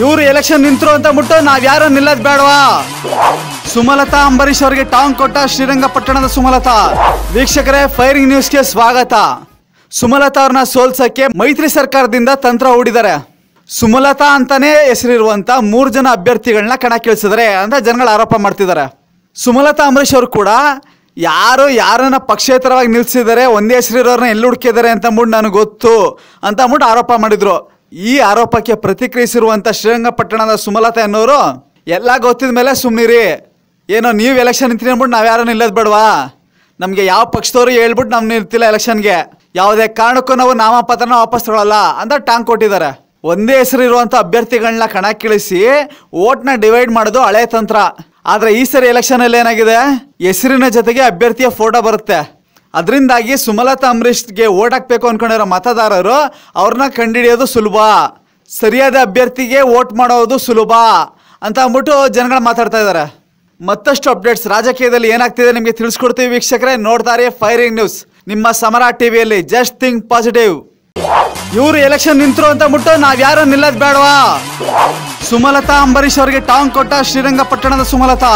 ಇವ್ರು ಎಲೆಕ್ಷನ್ ನಿಂತರು ಅಂತ ಬಿಟ್ಟು ನಾವ್ ಯಾರು ನಿಲ್ಲದ್ ಬೇಡವಾ? ಸುಮಲತಾ ಅಂಬರೀಶ್ ಅವರಿಗೆ ಟಾಂಗ್ ಕೊಟ್ಟ ಶ್ರೀರಂಗಪಟ್ಟಣದ ಸುಮಲತಾ. ವೀಕ್ಷಕರೇ, ಫೈರಿಂಗ್ ನ್ಯೂಸ್ಗೆ ಸ್ವಾಗತ. ಸುಮಲತಾ ಅವ್ರನ್ನ ಸೋಲ್ಸಕ್ಕೆ ಮೈತ್ರಿ ಸರ್ಕಾರದಿಂದ ತಂತ್ರ ಹೂಡಿದ್ದಾರೆ. ಸುಮಲತಾ ಅಂತಾನೆ ಹೆಸರಿರುವಂತ ಮೂರು ಜನ ಅಭ್ಯರ್ಥಿಗಳನ್ನ ಕಣಕ್ಕಿಳಿಸಿದರೆ ಅಂತ ಜನಗಳು ಆರೋಪ ಮಾಡ್ತಿದ್ದಾರೆ. ಸುಮಲತಾ ಅಂಬರೀಶ್ ಅವರು ಕೂಡ ಯಾರು ಯಾರನ್ನ ಪಕ್ಷೇತರವಾಗಿ ನಿಲ್ಸಿದ್ದಾರೆ ಒಂದೇ ಹೆಸರಿರೋರ್ನ ಎಲ್ಲಿ ಹುಡುಕಿದ್ದಾರೆ ಅಂತ ಅಂದ್ಬಿಟ್ಟು ನನಗೆ ಗೊತ್ತು ಅಂತ ಅಂದ್ಬಿಟ್ಟು ಆರೋಪ ಮಾಡಿದ್ರು. ಈ ಆರೋಪಕ್ಕೆ ಪ್ರತಿಕ್ರಿಯಿಸಿರುವಂಥ ಶ್ರೀರಂಗಪಟ್ಟಣದ ಸುಮಲತಾ ಅನ್ನೋರು ಎಲ್ಲ ಗೊತ್ತಿದ ಮೇಲೆ ಸುಮ್ಮನಿರಿ ಏನೋ ನೀವು ಎಲೆಕ್ಷನ್ ನಿಂತೀನಿ ಅಂದ್ಬಿಟ್ಟು ನಾವು ಯಾರು ನಿಲ್ಲೋದು ಬೇಡವಾ? ನಮಗೆ ಯಾವ ಪಕ್ಷದವರು ಹೇಳ್ಬಿಟ್ಟು ನಮ್ಗೆ ನಿಲ್ತಿಲ್ಲ ಎಲೆಕ್ಷನ್ಗೆ ಯಾವುದೇ ಕಾರಣಕ್ಕೂ ನಾವು ನಾಮಪತ್ರನ ವಾಪಸ್ ತಗೊಳ್ಳಲ್ಲ ಅಂತ ಟಾಂಗ್ ಕೊಟ್ಟಿದ್ದಾರೆ. ಒಂದೇ ಹೆಸರು ಇರುವಂಥ ಅಭ್ಯರ್ಥಿಗಳನ್ನ ಕಣಕ್ಕಿಳಿಸಿ ಓಟ್ನ ಡಿವೈಡ್ ಮಾಡೋದು ಹಳೆ ತಂತ್ರ. ಆದರೆ ಈ ಸರಿ ಎಲೆಕ್ಷನಲ್ಲಿ ಏನಾಗಿದೆ? ಹೆಸರಿನ ಜೊತೆಗೆ ಅಭ್ಯರ್ಥಿಯ ಫೋಟೋ ಬರುತ್ತೆ. ಅದರಿಂದಾಗಿ ಸುಮಲತಾ ಅಂಬರೀಷ್ಗೆ ಓಟ್ ಹಾಕಬೇಕು ಅಂದ್ಕೊಂಡಿರೋ ಮತದಾರರು ಅವ್ರನ್ನ ಕಂಡುಹಿಡಿಯೋದು ಸುಲಭ. ಸರಿಯಾದ ಅಭ್ಯರ್ಥಿಗೆ ಓಟ್ ಮಾಡೋದು ಸುಲಭ ಅಂತ ಅಂದ್ಬಿಟ್ಟು ಜನಗಳು ಮಾತಾಡ್ತಾ ಇದ್ದಾರೆ. ಮತ್ತಷ್ಟು ಅಪ್ಡೇಟ್ಸ್ ರಾಜಕೀಯದಲ್ಲಿ ಏನಾಗ್ತಿದೆ ನಿಮಗೆ ತಿಳಿಸ್ಕೊಡ್ತೀವಿ ವೀಕ್ಷಕರೇ. ನೋಡ್ತಾರೆ ಫೈರಿಂಗ್ ನ್ಯೂಸ್ ನಿಮ್ಮ ಸಮರ ಟಿವಿಯಲ್ಲಿ ಜಸ್ಟ್ ಥಿಂಕ್ ಪಾಸಿಟಿವ್. ಇವರು ಎಲೆಕ್ಷನ್ ನಿಂತರು ಅಂತ ಬಿಟ್ಟು ನಾವ್ ಯಾರು ನಿಲ್ಲದ್ ಬೇಡವಾ? ಸುಮಲತಾ ಅಂಬರೀಶ್ ಅವರಿಗೆ ಟಾಂಗ್ ಕೊಟ್ಟ ಶ್ರೀರಂಗಪಟ್ಟಣದ ಸುಮಲತಾ.